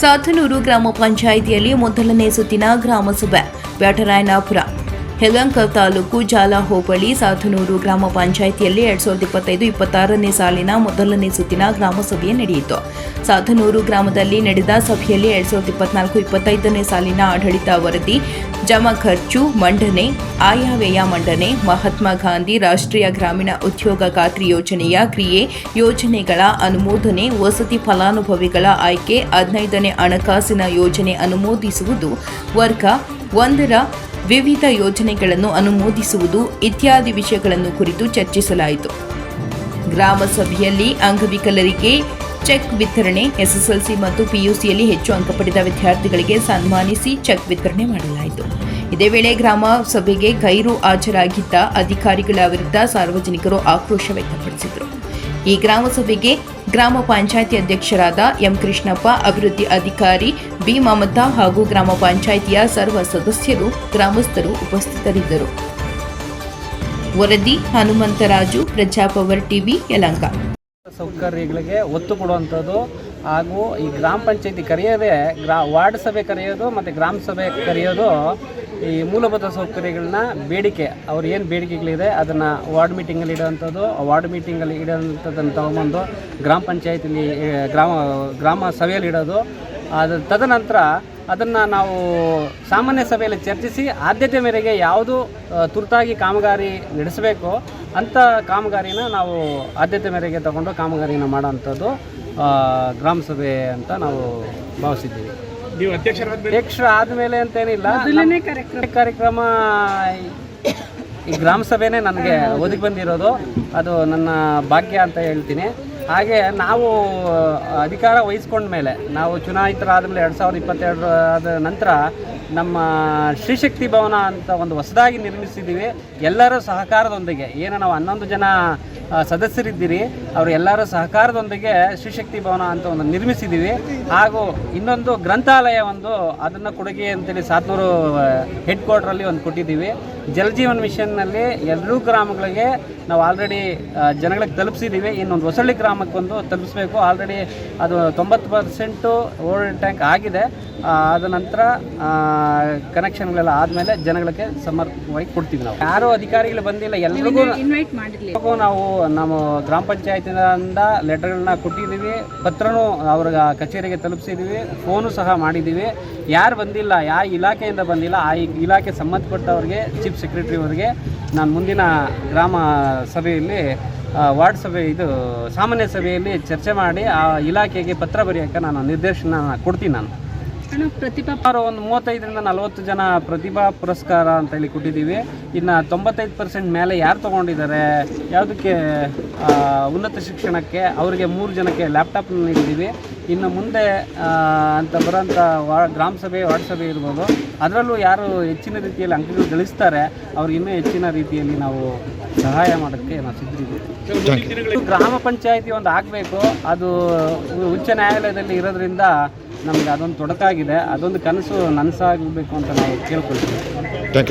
ಸಾತನೂರು ಗ್ರಾಮ ಪಂಚಾಯಿತಿಯಲ್ಲಿ ಮೊದಲನೇ ಸುತ್ತಿನ ಗ್ರಾಮಸಭೆ ಬ್ಯಾಟರಾಯನಾಪುರ. ಹೆಲಂಕ ತಾಲೂಕು ಜಾಲ ಹೋಬಳಿ ಸಾಧನೂರು ಗ್ರಾಮ ಪಂಚಾಯಿತಿಯಲ್ಲಿ ಎರಡ್ ಸಾವಿರದ ಇಪ್ಪತ್ತೈದು ಇಪ್ಪತ್ತಾರನೇ ಸಾಲಿನ ಮೊದಲನೇ ಸುತ್ತಿನ ಗ್ರಾಮಸಭೆ ನಡೆಯಿತು. ಸಾಧನೂರು ಗ್ರಾಮದಲ್ಲಿ ನಡೆದ ಸಭೆಯಲ್ಲಿ ಎರಡ್ ಸಾವಿರದ ಇಪ್ಪತ್ನಾಲ್ಕು ಇಪ್ಪತ್ತೈದನೇ ಸಾಲಿನ ಆಡಳಿತ ವರದಿ, ಜಮಾ ಖರ್ಚು, ಮಂಡನೆ, ಆಯವ್ಯಯ ಮಂಡನೆ, ಮಹಾತ್ಮ ಗಾಂಧಿ ರಾಷ್ಟ್ರೀಯ ಗ್ರಾಮೀಣ ಉದ್ಯೋಗ ಖಾತ್ರಿ ಯೋಜನೆಯ ಕ್ರಿಯೆ, ಯೋಜನೆಗಳ ಅನುಮೋದನೆ, ವಸತಿ ಫಲಾನುಭವಿಗಳ ಆಯ್ಕೆ, ಹದಿನೈದನೇ ಹಣಕಾಸಿನ ಯೋಜನೆ ಅನುಮೋದಿಸುವುದು, ವರ್ಗ ಒಂದರ ವಿವಿಧ ಯೋಜನೆಗಳನ್ನು ಅನುಮೋದಿಸುವುದು ಇತ್ಯಾದಿ ವಿಷಯಗಳನ್ನು ಕುರಿತು ಚರ್ಚಿಸಲಾಯಿತು. ಗ್ರಾಮ ಸಭೆಯಲ್ಲಿ ಅಂಗವಿಕಲರಿಗೆ ಚೆಕ್ ವಿತರಣೆ, ಎಸ್ಎಸ್ಎಲ್ಸಿ ಮತ್ತು ಪಿಯುಸಿಯಲ್ಲಿ ಹೆಚ್ಚು ಅಂಕ ಪಡೆದ ವಿದ್ಯಾರ್ಥಿಗಳಿಗೆ ಸನ್ಮಾನಿಸಿ ಚೆಕ್ ವಿತರಣೆ ಮಾಡಲಾಯಿತು. ಇದೇ ವೇಳೆ ಗ್ರಾಮ ಸಭೆಗೆ ಗೈರು ಹಾಜರಾಗಿದ್ದ ಅಧಿಕಾರಿಗಳ ವಿರುದ್ಧ ಸಾರ್ವಜನಿಕರು ಆಕ್ರೋಶ ವ್ಯಕ್ತಪಡಿಸಿದರು. ಈ ಗ್ರಾಮ ಸಭೆಗೆ ಗ್ರಾಮ ಪಂಚಾಯಿತಿ ಅಧ್ಯಕ್ಷರಾದ ಎಂ ಕೃಷ್ಣಪ್ಪ, ಅಭಿವೃದ್ಧಿ ಅಧಿಕಾರಿ ಬಿ ಮಮತಾ ಹಾಗೂ ಗ್ರಾಮ ಪಂಚಾಯಿತಿಯ ಸರ್ವ ಸದಸ್ಯರು, ಗ್ರಾಮಸ್ಥರು ಉಪಸ್ಥಿತರಿದ್ದರು. ವರದಿ ಹನುಮಂತರಾಜು ಪ್ರಜಾಪವರ್ ಟಿವಿ, ಯಲಂಕ. ಸೌಕರ್ಯಗಳಿಗೆ ಒತ್ತು ಕೊಡುವಂಥದ್ದು ಹಾಗೂ ಈ ಗ್ರಾಮ ಪಂಚಾಯತಿ ಕರೆಯೋದೇ ಗ್ರಾ ವಾರ್ಡ್ ಸಭೆ ಕರೆಯೋದು ಮತ್ತು ಗ್ರಾಮ ಸಭೆ ಕರೆಯೋದು ಈ ಮೂಲಭೂತ ಸೌಕರ್ಯಗಳನ್ನ ಬೇಡಿಕೆ, ಅವ್ರು ಏನು ಬೇಡಿಕೆಗಳಿದೆ ಅದನ್ನು ವಾರ್ಡ್ ಮೀಟಿಂಗಲ್ಲಿ ಇಡೋವಂಥದ್ದು ವಾರ್ಡ್ ಮೀಟಿಂಗಲ್ಲಿ ಇಡೋವಂಥದ್ದನ್ನು ತಗೊಬಂದು ಗ್ರಾಮ ಪಂಚಾಯತಿಲಿ ಗ್ರಾಮ ಗ್ರಾಮ ಸಭೆಯಲ್ಲಿ ಇಡೋದು. ಅದು ತದನಂತರ ಅದನ್ನು ನಾವು ಸಾಮಾನ್ಯ ಸಭೆಯಲ್ಲಿ ಚರ್ಚಿಸಿ ಆದ್ಯತೆ ಮೇರೆಗೆ ಯಾವುದು ತುರ್ತಾಗಿ ಕಾಮಗಾರಿ ನಡೆಸಬೇಕು ಅಂಥ ಕಾಮಗಾರಿನ ನಾವು ಆದ್ಯತೆ ಮೇರೆಗೆ ತಗೊಂಡು ಕಾಮಗಾರಿನ ಮಾಡೋವಂಥದ್ದು ಗ್ರಾಮ ಸಭೆ ಅಂತ ನಾವು ಭಾವಿಸಿದ್ದೀವಿ. ನೀವು ಅಧ್ಯಕ್ಷರು ಆದಮೇಲೆ? ಅಂತೇನಿಲ್ಲ. ಕಾರ್ಯಕ್ರಮ. ಈ ಗ್ರಾಮ ಸಭೆನೇ ನನಗೆ ಒದಗಿ ಬಂದಿರೋದು. ಅದು ನನ್ನ ಭಾಗ್ಯ ಅಂತ ಹೇಳ್ತೀನಿ. ಹಾಗೆ ನಾವು ಅಧಿಕಾರ ವಹಿಸ್ಕೊಂಡ ಮೇಲೆ ನಾವು ಚುನಾಯಿತರಾದ ಮೇಲೆ ಎರಡು ಸಾವಿರದ ಇಪ್ಪತ್ತೆರಡರ ಆದ ನಂತರ ನಮ್ಮ ಶ್ರೀಶಕ್ತಿ ಭವನ ಅಂತ ಒಂದು ಹೊಸದಾಗಿ ನಿರ್ಮಿಸಿದ್ದೀವಿ. ಎಲ್ಲರ ಸಹಕಾರದೊಂದಿಗೆ, ಏನು ನಾವು ಹನ್ನೊಂದು ಜನ ಸದಸ್ಯರಿದ್ದೀರಿ, ಅವರು ಎಲ್ಲರ ಸಹಕಾರದೊಂದಿಗೆ ಶ್ರೀಶಕ್ತಿ ಭವನ ಅಂತ ಒಂದು ನಿರ್ಮಿಸಿದ್ದೀವಿ. ಹಾಗೂ ಇನ್ನೊಂದು ಗ್ರಂಥಾಲಯ ಒಂದು, ಅದನ್ನು ಕೊಡುಗೆ ಅಂತೇಳಿ ಸಾತ್ನೂರು ಹೆಡ್ ಕ್ವಾರ್ಟ್ರಲ್ಲಿ ಒಂದು ಕೊಟ್ಟಿದ್ದೀವಿ. ಜಲಜೀವನ್ ಮಿಷನ್ನಲ್ಲಿ ಎರಡೂ ಗ್ರಾಮಗಳಿಗೆ ನಾವು ಆಲ್ರೆಡಿ ಜನಗಳಿಗೆ ತಲುಪಿಸಿದ್ದೀವಿ. ಇನ್ನೊಂದು ಹೊಸಳ್ಳಿ ಗ್ರಾಮಕ್ಕೊಂದು ತಲುಪಿಸ್ಬೇಕು. ಆಲ್ರೆಡಿ ಅದು ತೊಂಬತ್ತು ಪರ್ಸೆಂಟು ಓಲ್ಡ್ ಟ್ಯಾಂಕ್ ಆಗಿದೆ. ಆದ ನಂತರ ಕನೆಕ್ಷನ್ಗಳೆಲ್ಲ ಆದಮೇಲೆ ಜನಗಳಿಗೆ ಸಮರ್ಪಕವಾಗಿ ಕೊಡ್ತೀವಿ ನಾವು. ಯಾರೂ ಅಧಿಕಾರಿಗಳು ಬಂದಿಲ್ಲ ಎಲ್ಲರಿಗೂ ಎಲ್ಲರಿಗೂ ನಾವು ನಮ್ಮ ಗ್ರಾಮ ಪಂಚಾಯತಿಂದ ಲೆಟರ್ಗಳನ್ನ ಕೊಟ್ಟಿದ್ದೀವಿ ಪತ್ರನೂ ಅವ್ರ ಕಚೇರಿಗೆ ತಲುಪಿಸಿದ್ದೀವಿ ಫೋನು ಸಹ ಮಾಡಿದ್ದೀವಿ. ಯಾರು ಬಂದಿಲ್ಲ ಯಾವ ಇಲಾಖೆಯಿಂದ ಬಂದಿಲ್ಲ ಆ ಇಲಾಖೆ ಸಂಬಂಧಪಟ್ಟವ್ರಿಗೆ ಚೀಫ್ ಸೆಕ್ರೆಟರಿ ಅವರಿಗೆ ನಾನು ಮುಂದಿನ ಗ್ರಾಮ ಸಭೆಯಲ್ಲಿ ವಾರ್ಡ್ ಸಭೆ ಇದು ಸಾಮಾನ್ಯ ಸಭೆಯಲ್ಲಿ ಚರ್ಚೆ ಮಾಡಿ ಆ ಇಲಾಖೆಗೆ ಪತ್ರ ಬರೆಯೋಕ್ಕೆ ನಾನು ನಿರ್ದೇಶನ ಕೊಡ್ತೀನಿ ನಾನು. ಸುಮಾರು ಒಂದು ಮೂವತ್ತೈದರಿಂದ ನಲವತ್ತು ಜನ ಪ್ರತಿಭಾ ಪುರಸ್ಕಾರ ಅಂತ ಹೇಳಿ ಕೊಟ್ಟಿದ್ದೀವಿ. ಇನ್ನು ತೊಂಬತ್ತೈದು ಪರ್ಸೆಂಟ್ ಮೇಲೆ ಯಾರು ತೊಗೊಂಡಿದ್ದಾರೆ ಯಾವುದಕ್ಕೆ ಉನ್ನತ ಶಿಕ್ಷಣಕ್ಕೆ ಅವರಿಗೆ ಮೂರು ಜನಕ್ಕೆ ಲ್ಯಾಪ್ಟಾಪ್ ನೀಡಿದ್ದೀವಿ. ಇನ್ನು ಮುಂದೆ ಅಂತ ಬರೋಂಥ ವಾ ಗ್ರಾಮ ಸಭೆ ವಾರ್ಡ್ ಸಭೆ ಇರ್ಬೋದು ಅದರಲ್ಲೂ ಯಾರು ಹೆಚ್ಚಿನ ರೀತಿಯಲ್ಲಿ ಅಂಕಗಳು ಗಳಿಸ್ತಾರೆ ಅವ್ರಿಗೆ ಇನ್ನೂ ಹೆಚ್ಚಿನ ರೀತಿಯಲ್ಲಿ ನಾವು ಸಹಾಯ ಮಾಡೋಕ್ಕೆ ನಾವು ಸಿದ್ಧರಿದ್ದೀವಿ. ಗ್ರಾಮ ಪಂಚಾಯಿತಿ ಒಂದು ಆಗಬೇಕು. ಅದು ಉಚ್ಚ ನ್ಯಾಯಾಲಯದಲ್ಲಿ ಇರೋದ್ರಿಂದ ನಮಗೆ ಅದೊಂದು ತೊಡಕಾಗಿದೆ. ಅದೊಂದು ಕನಸು ನನಸಾಗಬೇಕು ಅಂತ ನಾವು ಕೇಳ್ಕೊಳ್ತೀವಿ